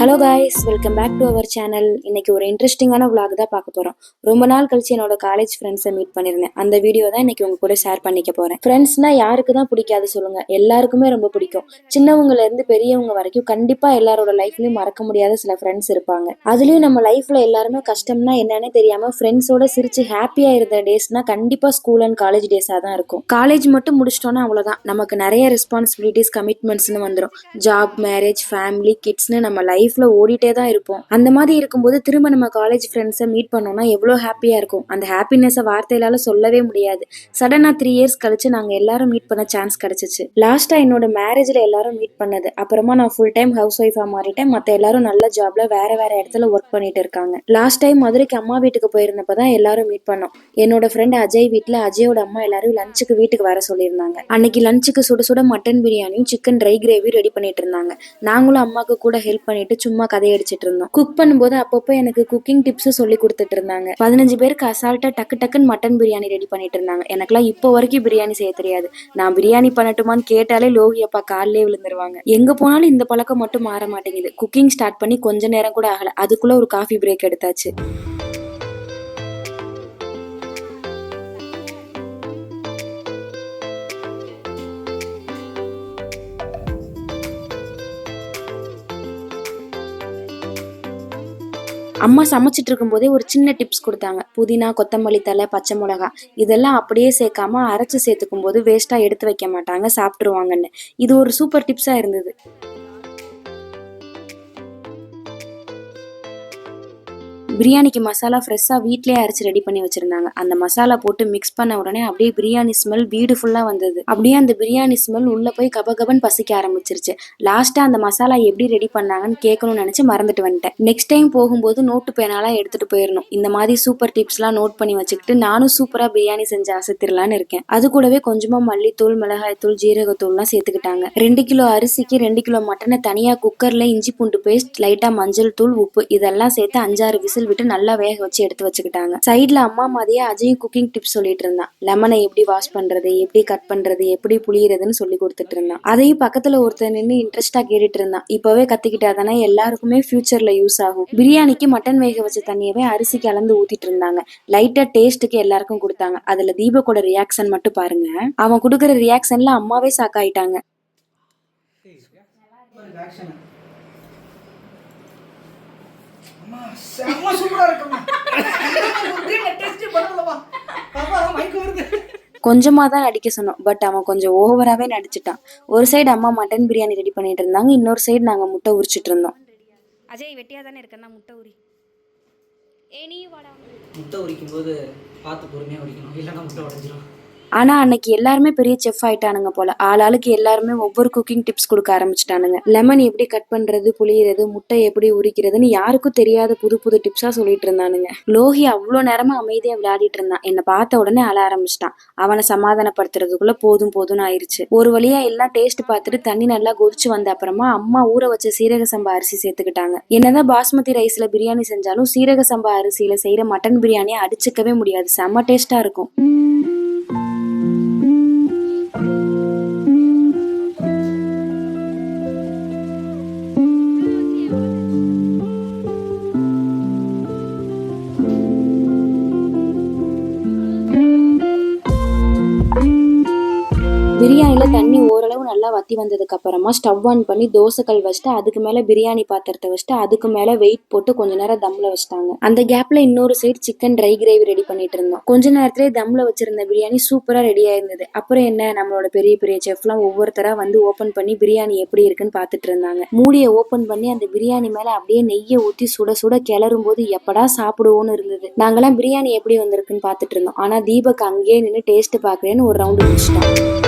Hello guys welcome back to our channel இன்னைக்கு ஒரு இன்ட்ரெஸ்டிங்கான விளாக் தான் பார்க்க போகிறோம் ரொம்ப நாள் கழிச்சு என்னோட காலேஜ் ஃப்ரெண்ட்ஸை மீட் பண்ணியிருந்தேன் அந்த வீடியோ தான் இன்னைக்கு உங்க கூட ஷேர் பண்ணிக்க போகிறேன் ஃப்ரெண்ட்ஸ்னா யாருக்கு தான் பிடிக்காது சொல்லுங்க. எல்லாருக்குமே ரொம்ப பிடிக்கும். சின்னவங்கலேருந்து பெரியவங்க வரைக்கும் கண்டிப்பாக எல்லாரோட லைஃப்லையும் மறக்க முடியாத சில ஃப்ரெண்ட்ஸ் இருப்பாங்க. அதுலேயும் நம்ம லைஃப்பில் எல்லாருமே கஷ்டம்னா என்னன்னே தெரியாமல் ஃப்ரெண்ட்ஸோட சிரிச்சு ஹாப்பியாக இருந்த டேஸ்னா கண்டிப்பாக ஸ்கூல் அண்ட் காலேஜ் டேஸாக தான் இருக்கும். காலேஜ் மட்டும் முடிச்சிட்டோன்னா அவ்வளோதான் நமக்கு நிறைய ரெஸ்பான்சிபிலிட்டிஸ் கமிட்மெண்ட்ஸ்னு வந்துடும் ஜாப் மேரேஜ் ஃபேமிலி கிட்ஸ்னு நம்ம லைஃப் லைஃப்ல ஓடிட்டே தான் இருப்போம். அந்த மாதிரி இருக்கும்போது திரும்ப நம்ம காலேஜ் ஃப்ரெண்ட்ஸை மீட் பண்ணோம்னா எவ்வளோ ஹாப்பியா இருக்கும். அந்த ஹாப்பினஸை வார்த்தையிலால சொல்லவே முடியாது. சடனா த்ரீ இயர்ஸ் கழிச்சு நாங்க எல்லாரும் மீட் பண்ண சான்ஸ் கிடைச்சிச்சு. லாஸ்டா என்னோட மேரேஜ்ல எல்லாரும் மீட் பண்ணது. அப்புறமா நான் ஃபுல் டைம் ஹவுஸ் ஒய்ஃபா மாறிட்டேன். மத்த எல்லாரும் நல்ல ஜாப்ல வேற வேற இடத்துல ஒர்க் பண்ணிட்டு இருக்காங்க. லாஸ்ட் டைம் மதுரைக்கு அம்மா வீட்டுக்கு போயிருந்தப்ப தான் எல்லாரும் மீட் பண்ணோம். என்னோட ஃப்ரெண்ட் அஜய் வீட்டில் அஜயோட அம்மா எல்லாரும் லஞ்சுக்கு வீட்டுக்கு வர சொல்லியிருந்தாங்க. அன்னைக்கு லஞ்சுக்கு சுட சுட மட்டன் பிரியாணியும் சிக்கன் ட்ரை கிரேவி ரெடி பண்ணிட்டு இருந்தாங்க. நாங்களும் அம்மாக்கு கூட ஹெல்ப் பண்ணிட்டு சும்மா கதையடிச்சிட்டு இருந்தோம் குக் பண்ணும்போது அப்பப்போ எனக்கு குக்கிங் டிப்ஸும் சொல்லி கொடுத்துட்டு இருந்தாங்க பதினஞ்சு பேருக்கு அசால்ட்டா டக்கு டக்குன்னு மட்டன் பிரியாணி ரெடி பண்ணிட்டு இருந்தாங்க எனக்குலாம் இப்போ வரைக்கும் பிரியாணி செய்ய தெரியாது. நான் பிரியாணி பண்ணட்டுமான்னு கேட்டாலே லோகி அப்பா காலிலே விழுந்துருவாங்க. எங்க போனாலும் இந்த பழக்கம் மட்டும் மாற மாட்டேங்குது. குக்கிங் ஸ்டார்ட் பண்ணி கொஞ்ச நேரம் கூட ஆகல. அதுக்குள்ள ஒரு காஃபி பிரேக் எடுத்தாச்சு. அம்மா சமைச்சிட்டு இருக்கும்போதே ஒரு சின்ன டிப்ஸ் கொடுத்தாங்க. புதினா கொத்தமல்லி தலை பச்சை மிளகா. இதெல்லாம் அப்படியே சேர்க்காம அரைச்சு சேர்த்துக்கும் போது வேஸ்ட்டாக எடுத்து வைக்க மாட்டாங்க சாப்பிட்ருவாங்கன்னு இது ஒரு சூப்பர் டிப்ஸாக இருந்தது. பிரியாணிக்கு மசாலா ஃப்ரெஷ்ஷாக வீட்லேயே அரைச்சி ரெடி பண்ணி வச்சிருந்தாங்க. அந்த மசாலா போட்டு மிக்ஸ் பண்ண உடனே அப்படியே பிரியாணி ஸ்மெல் வீடு ஃபுல்லாக வந்தது. அப்படியே அந்த பிரியாணி ஸ்மெல் உள்ளே போய் கபகபன் பசிக்க ஆரம்பிச்சிருச்சு. லாஸ்ட்டாக அந்த மசாலா எப்படி ரெடி பண்ணாங்கன்னு கேட்கணும்னு நினச்சி மறந்துட்டு வந்துட்டேன். நெக்ஸ்ட் டைம் போகும்போது நோட்டு பேனாலாம் எடுத்துகிட்டு போயிடணும் இந்த மாதிரி சூப்பர் டிப்ஸ்லாம் நோட் பண்ணி வச்சுக்கிட்டு நானும் சூப்பராக பிரியாணி செஞ்சு அசத்திரலான்னு இருக்கேன். அது கூடவே கொஞ்சமாக மல்லித்தூள் மிளகாய்த்தூள் ஜீரகத்தூள்லாம் சேர்த்துக்கிட்டாங்க. ரெண்டு கிலோ அரிசிக்கு ரெண்டு கிலோ மட்டனை தனியாக குக்கரில் இஞ்சி பூண்டு பேஸ்ட் லைட்டாக மஞ்சள் தூள் உப்பு இதெல்லாம் சேர்த்து அஞ்சாறு விசில் விட்டு நல்லா வேக வச்சு எடுத்து வச்சுக்கிட்டாங்க. சைடில் அம்மா மாதிரியே அஜயும் குக்கிங் டிப்ஸ் சொல்லிட்டு இருந்தான். லெமனை எப்படி வாஷ் பண்றது எப்படி கட் பண்றது எப்படி புளியறதுன்னு சொல்லி கொடுத்துட்டு இருந்தான். அதையும் பக்கத்துல ஒருத்தர் நின்று இன்ட்ரெஸ்டா கேட்டுட்டு இருந்தான். இப்பவே கத்துக்கிட்டாதானே எல்லாருக்குமே ஃபியூச்சர்ல யூஸ் ஆகும். பிரியாணிக்கு மட்டன் வேக வச்ச தண்ணியவே அரிசிக்கு கலந்து ஊத்திட்டு இருந்தாங்க. லைட்டா டேஸ்ட்டுக்கு எல்லாருக்கும் கொடுத்தாங்க. அதுல தீபக்கோட ரியாக்ஷன் மட்டும் பாருங்க. அவன் கொடுக்குற ரியாக்ஷன்ல அம்மாவே சாக்காயிட்டாங்க செம்ம சூப்பரா இருக்கும்மா. டெஸ்ட் பண்ணலமா பாப்பா மைக் வருது. கொஞ்சமா தான் நடிக்க சொன்னோம் பட் அவன் கொஞ்சம் ஓவராகவே நடிச்சிட்டான். ஒரு சைடு அம்மா மட்டன் பிரியாணி ரெடி பண்ணிட்டு இருந்தாங்க இன்னொரு சைடு நாங்கள் முட்டை உரிச்சிட்டு இருந்தோம். அஜய் வெட்டியா தானே இருக்கேன் முட்டை உரி. ஏ நீ வாடா. முட்டை உரிக்கும் போது பார்த்து பொறுமையா உரிக்கணும் இல்லைன்னா முட்டை உடஞ்சிரும். ஆனா அன்னைக்கு எல்லாருமே பெரிய செஃப் ஆயிட்டானுங்க போல. ஆளாளுக்கு எல்லாருமே ஒவ்வொரு குக்கிங் டிப்ஸ் கொடுக்க ஆரம்பிச்சிட்டானுங்க. லெமன் எப்படி கட் பண்றது புளியறது முட்டை எப்படி உரிக்கிறதுன்னு யாருக்கும் தெரியாத புது புது டிப்ஸா சொல்லிட்டு இருந்தானுங்க. லோகி அவ்வளோ நேரமா அமைதியா விளையாடிட்டு இருந்தான். என்னை பார்த்த உடனே அழ ஆரம்பிச்சிட்டான். அவனை சமாதானப்படுத்துறதுக்குள்ள போதும் போதும்னு ஆயிருச்சு. ஒரு வழியா எல்லாம் டேஸ்ட் பார்த்துட்டு தண்ணி நல்லா கொதிச்சு வந்த அப்புறமா அம்மா ஊற வச்ச சீரக சம்பா அரிசி சேர்த்துக்கிட்டாங்க. என்னதான் பாஸ்மதி ரைஸ்ல பிரியாணி செஞ்சாலும் சீரக சம்பா அரிசியில செய்யற மட்டன் பிரியாணியை அடிச்சுக்கவே முடியாது. செம்ம டேஸ்டா இருக்கும். பிரியாணியில் தண்ணி ஓரளவு நல்லா வத்தி வந்ததுக்கு அப்புறமா ஸ்டவ் ஆன் பண்ணி தோசைக்கல் வச்சுட்டு அதுக்கு மேலே பிரியாணி பாத்திரத்தை வச்சுட்டு அதுக்கு மேலே வெயிட் போட்டு கொஞ்ச நேரம் தம்ல வச்சிட்டாங்க. அந்த கேப்ல இன்னொரு side chicken dry gravy ready பண்ணிட்டு இருந்தோம். கொஞ்ச நேரத்திலே தம்ல வச்சிருந்த பிரியாணி சூப்பரா ரெடி ஆயிருந்தது. அப்புறம் என்ன நம்மளோட பெரிய பெரிய செஃப்லாம் ஒவ்வொருத்தரா வந்து ஓபன் பண்ணி பிரியாணி எப்படி இருக்குன்னு பார்த்துட்டு இருந்தாங்க. மூடியை ஓபன் பண்ணி அந்த பிரியாணி மேல அப்படியே நெய்யை ஊற்றி சுட சுட கிளறும் போது எப்படா சாப்பிடுவோன்னு இருந்தது. நாங்கெல்லாம் பிரியாணி எப்படி வந்திருக்குன்னு பார்த்துட்டு இருந்தோம். ஆனா தீபக் அங்கேயே நின்று டேஸ்ட் பார்க்குறேன்னு ஒரு ரவுண்டு முடிச்சிட்டோம்.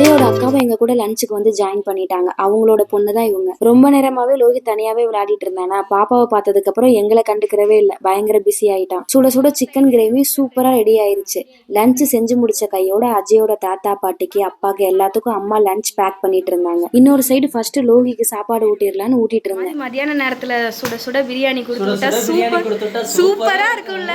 அஜயோட அக்காவும் எங்க கூட லஞ்சுக்கு வந்து ஜாயின் பண்ணிட்டாங்க. அவங்களோட பொண்ணு தான் இவங்க. ரொம்ப நேரமாவே லோகி தனியாவே விளையாடிட்டு இருந்தானா? பாப்பாவை பார்த்ததுக்கு அப்புறம் எங்களை கண்டுக்கிறவே இல்லை. பயங்கர பிஸி ஆயிட்டான். சுட சுட சிக்கன் கிரேவி சூப்பரா ரெடி ஆயிருச்சு. லஞ்ச் செஞ்சு முடிச்ச கையோட அஜயோட தாத்தா பாட்டிக்கு அப்பாக்கு எல்லாத்துக்கும் அம்மா லஞ்ச் பேக் பண்ணிட்டு இருந்தாங்க. இன்னொரு சைடு ஃபர்ஸ்ட் லோகிக்கு சாப்பாடு ஊட்டிடலான்னு ஊட்டிட்டு இருந்தேன். மதியான நேரத்துல சுட சுட பிரியாணி கொடுத்துட்டா சூப்பரா இருக்கும்ல.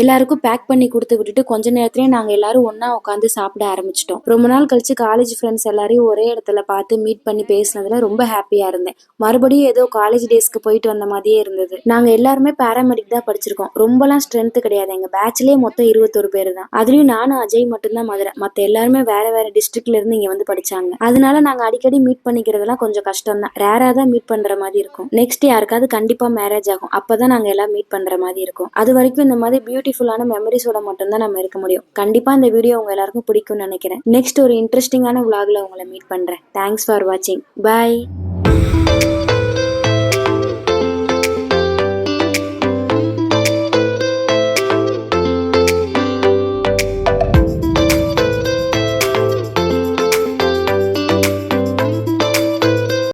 எல்லாருக்கும் பேக் பண்ணி கொடுத்து விட்டுட்டு கொஞ்ச நேரத்திலே நாங்கள் எல்லாரும் ஒன்றா உட்காந்து சாப்பிட ஆரம்பிச்சிட்டோம். ரொம்ப நாள் கழிச்சு காலேஜ் ஃப்ரெண்ட்ஸ் எல்லாரையும் ஒரே இடத்துல பார்த்து மீட் பண்ணி பேசினதுல ரொம்ப ஹாப்பியாக இருந்தேன். மறுபடியும் ஏதோ காலேஜ் டேஸ்க்கு போயிட்டு வந்த மாதிரியே இருந்தது. நாங்கள் எல்லாருமே பேராமெடிக் தான் படிச்சிருக்கோம். ரொம்பலாம் ஸ்ட்ரென்த்து கிடையாது. எங்கள் பேட்ச்லேயே மொத்தம் இருபத்தொரு பேர் தான். அதுலேயும் நானும் அஜய் மட்டும்தான் மதுரை. மற்ற எல்லாருமே வேற வேற டிஸ்ட்ரிக்ட்ல இருந்து இங்கே வந்து படிச்சாங்க. அதனால நாங்கள் அடிக்கடி மீட் பண்ணிக்கிறதுலாம் கொஞ்சம் கஷ்டம் தான். ரேராக தான் மீட் பண்ணுற மாதிரி இருக்கும். நெக்ஸ்ட் யாருக்காவது கண்டிப்பாக மேரேஜ் ஆகும். அப்போ தான் நாங்கள் எல்லாம் மீட் பண்ணுற மாதிரி இருக்கும். அது வரைக்கும் இந்த மாதிரி பியூட்டிஃபுல்லான மெமரிஸோட மட்டும்தான் நம்ம இருக்க முடியும். கண்டிப்பா இந்த வீடியோ உங்க எல்லாருக்கும் பிடிக்கும்னு நினைக்கிறேன். நெக்ஸ்ட் ஒரு இன்ட்ரெஸ்டிங்கான vlogல உங்களை மீட் பண்றேன். தேங்க்ஸ் ஃபார் வாட்சிங் பாய்